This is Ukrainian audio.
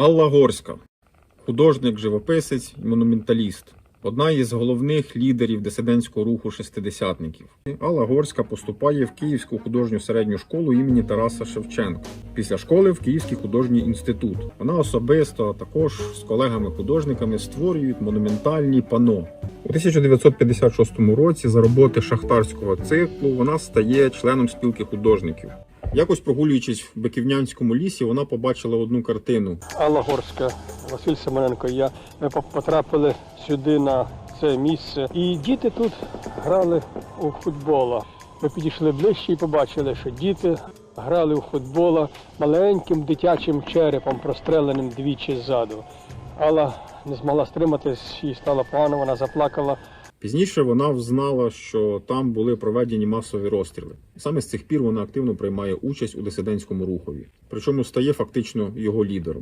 Алла Горська, художник, живописець і монументаліст. Одна із головних лідерів дисидентського руху шестидесятників. Алла Горська поступає в Київську художню середню школу імені Тараса Шевченка. Після школи в Київський художній інститут. Вона особисто також з колегами-художниками створюють монументальні пано. У 1956 році за роботи шахтарського циклу вона стає членом спілки художників. Якось прогулюючись в Биківнянському лісі, вона побачила одну картину. Алла Горська, Василь Семененко і я. Ми по- потрапили сюди на це місце. І діти тут грали у футбола. Ми підійшли ближче і побачили, що діти грали у футбола маленьким дитячим черепом, простреленим двічі ззаду. Алла не змогла стриматись, їй стало погано, вона заплакала. Пізніше вона взнала, що там були проведені масові розстріли. Саме з цих пір вона активно приймає участь у дисидентському рухові, причому стає фактично його лідером.